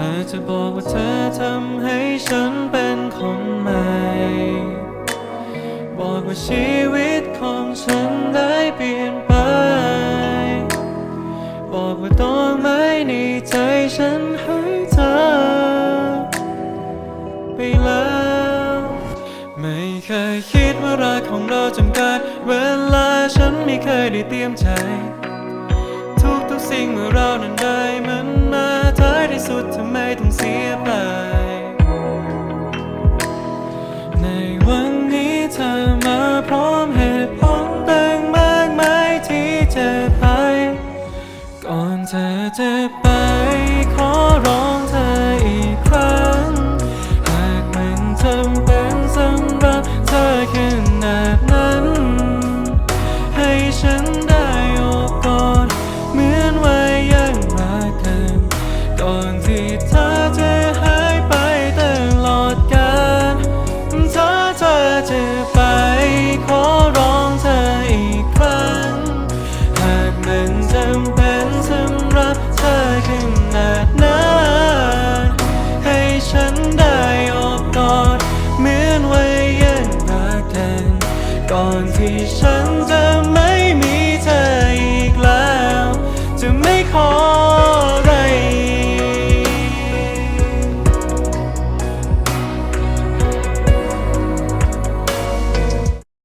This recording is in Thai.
ธอจะบอกว่าเธอทำให้ฉันเป็นคนใหม่ บอกว่าชีวิตของฉันได้เปลี่ยนไป บอกว่าต้องไม่ในใจฉันให้เธอ ไปแล้ว ไม่เคยคิดว่ารักของเราจำกัดเวลาฉันไม่เคยได้เตรียมใจ ทุกทุกสิ่งเมื่อเรานั้นได้ียไป ในวันนี้เธอมาพร้อมเหตุผลต่างมากมายที่จะไป ก่อนเธอจะไป ก่อนที่ฉันจะไม่มีเธออีกแล้ว จะไม่ขอ